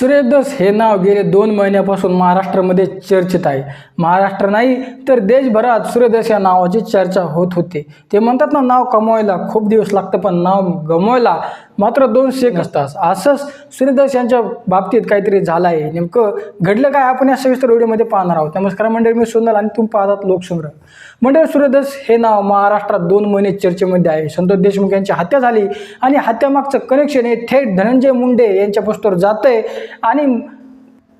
सूर्यदस हे नाव गेले दोन महिन्यापासून महाराष्ट्रामध्ये चर्चेत आहे. महाराष्ट्र नाही तर देशभरात सूर्यदस या नावाची चर्चा होत होती. ते म्हणतात ना नाव कमवायला खूप दिवस लागतं पण नाव गमवायला मात्र दोन शेक असतात. असंच सूर्यदस यांच्या बाबतीत काहीतरी झालं आहे नेमकं घडलं काय? आपण या सविस्तर व्हिडिओमध्ये पाहणार आहोत. नमस्कार मंडळी मी सुंदर आणि तुम्ही पाहतात लोकसंग्रह. मंडळ सूर्यदस हे नाव महाराष्ट्रात दोन महिने चर्चेमध्ये आहे. संतोष देशमुख यांची हत्या झाली आणि हत्यामागचं कनेक्शन हे थेट धनंजय मुंडे यांच्या पोस्टवर जातंय आणि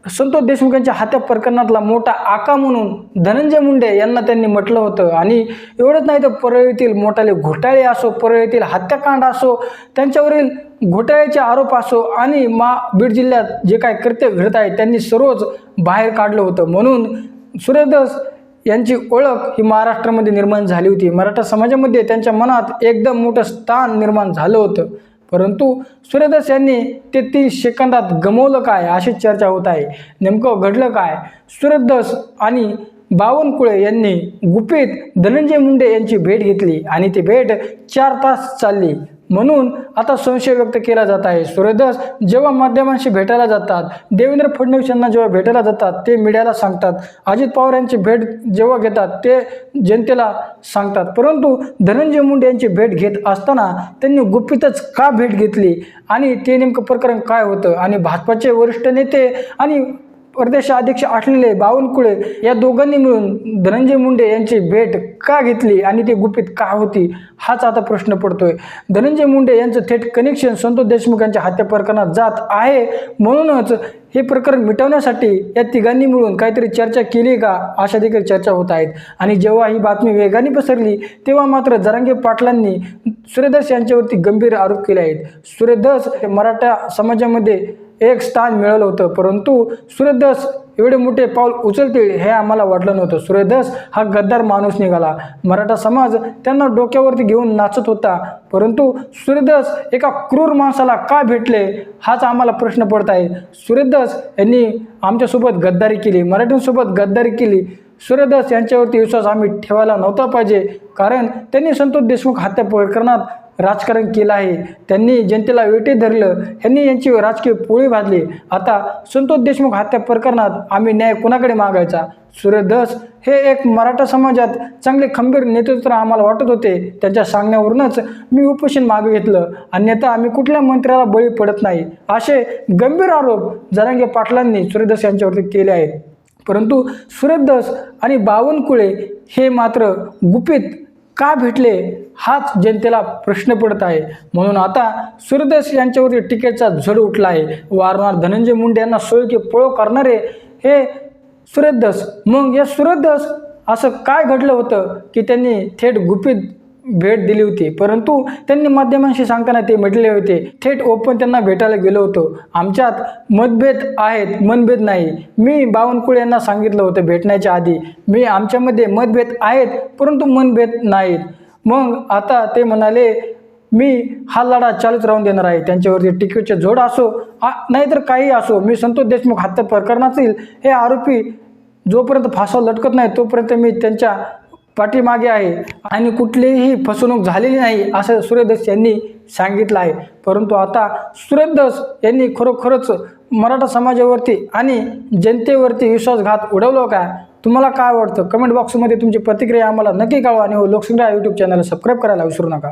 संतोष देशमुख यांच्या हत्या प्रकरणातला मोठा आका म्हणून धनंजय मुंडे यांना त्यांनी म्हटलं होतं. आणि एवढंच नाही तर परळीतील मोठाले घोटाळे असो परळीतील हत्याकांड असो त्यांच्यावरील घोटाळ्याचे आरोप असो आणि मा बीड जिल्ह्यात जे काय कृत्य घडत आहे त्यांनी सर्वच बाहेर काढलं होतं. म्हणून सूर्यदास यांची ओळख ही महाराष्ट्रामध्ये निर्माण झाली होती. मराठा समाजामध्ये त्यांच्या मनात एकदम मोठं स्थान निर्माण झालं होतं. परंतु सूर्यदास यांनी ते तीन सेकंदात गमवलं काय अशी चर्चा होत आहे? नेमकं घडलं काय? सूर्यदास आणि बावनकुळे यांनी गुपित धनंजय मुंडे यांची भेट घेतली आणि ती भेट चार तास चालली. म्हणून आता संशय व्यक्त केला जात आहे. सूर्यदास जेव्हा माध्यमांशी भेटायला जातात देवेंद्र फडणवीस यांना जेव्हा भेटायला जातात ते मीडियाला सांगतात. अजित पवार यांची भेट जेव्हा घेतात ते जनतेला सांगतात. परंतु धनंजय मुंडे यांची भेट घेत असताना त्यांनी गुपितच का भेट घेतली? आणि ते नेमकं प्रकरण काय होतं? आणि भाजपाचे वरिष्ठ नेते आणि प्रदेशाध्यक्ष असलेले बावनकुळे या दोघांनी मिळून धनंजय मुंडे यांची भेट का घेतली आणि ती गुपित का होती हाच आता प्रश्न पडतोय. धनंजय मुंडे यांचं थेट कनेक्शन संतोष देशमुख यांच्या हत्या प्रकरणात जात आहे. म्हणूनच हे प्रकरण मिटवण्यासाठी या तिघांनी मिळून काहीतरी चर्चा केली का अशा देखील चर्चा होत आहेत. आणि जेव्हा ही बातमी वेगाने पसरली तेव्हा मात्र जरांगे पाटलांनी सूर्यदास यांच्यावरती गंभीर आरोप केले आहेत. सूर्यदास हे मराठा समाजामध्ये एक स्थान मिळवलं होतं. परंतु सूर्यदास एवढे मोठे पाऊल उचलतील हे आम्हाला वाटलं नव्हतं. सूर्यदास हा गद्दार माणूस निघाला. मराठा समाज त्यांना डोक्यावरती घेऊन नाचत होता. परंतु सूर्यदास एका क्रूर माणसाला का भेटले हाच आम्हाला प्रश्न पडत आहे. सूर्यदास यांनी आमच्यासोबत गद्दारी केली. मराठींसोबत गद्दारी केली. सूर्यदास यांच्यावरती विश्वास आम्ही ठेवायला नव्हता पाहिजे. कारण त्यांनी संतोष देशमुख हत्या प्रकरणात राजकारण केलं आहे. त्यांनी जनतेला वेटे धरलं. यांनी यांची राजकीय पोळी भाजली. आता संतोष देशमुख हत्या प्रकरणात आम्ही न्याय कुणाकडे मागायचा? सूर्यदास हे एक मराठा समाजात चांगले खंबीर नेतृत्व आम्हाला वाटत होते. त्यांच्या सांगण्यावरूनच मी उपोषण मागे घेतलं. अन्यथा आम्ही कुठल्या मंत्र्याला बळी पडत नाही. असे गंभीर आरोप जरांगे पाटलांनी सूर्यदास यांच्यावरती केले आहेत. परंतु सूर्यदास आणि बावनकुळे हे मात्र गुपित का भेटले हाच जनतेला प्रश्न पडत आहे. म्हणून आता सूर्यदास यांच्यावरती टीकेचा झड उठला आहे. वारंवार धनंजय मुंडे यांना सोयके पळो करणारे हे सूर्यदास मग या सूर्यदास असं काय घडलं होतं की त्यांनी थेट गुपित भेट दिली होती. परंतु त्यांनी माध्यमांशी सांगताना ते म्हटले होते थेट ओपन त्यांना भेटायला गेलो होतो. आमच्यात मतभेद आहेत मनभेद नाही. मी बावनकुळे यांना सांगितलं होतं भेटण्याच्या आधी. मी आमच्यामध्ये मतभेद आहेत परंतु मनभेद नाहीत. मग आता ते म्हणाले मी हा लढा चालूच राहून देणार आहे. त्यांच्यावरती तिकीटचे जोड असो आ- नाहीतर काही असो. मी संतोष देशमुख हत्या प्रकरणातील हे आरोपी जोपर्यंत फासा लटकत नाही तोपर्यंत मी त्यांच्या पाठीमागे आहे आणि कुठलीही फसवणूक झालेली नाही असं सूर्यदास यांनी सांगितलं आहे. परंतु आता सूर्यदास यांनी खरोखरच मराठा समाजावरती आणि जनतेवरती विश्वासघात उडवलं का? तुम्हाला काय वाटतं? कमेंट बॉक्समध्ये तुमची प्रतिक्रिया आम्हाला नक्की कळवा आणि हो लोकसंग्रह यूट्यूब चॅनलला सबस्क्राईब करायला विसरू नका.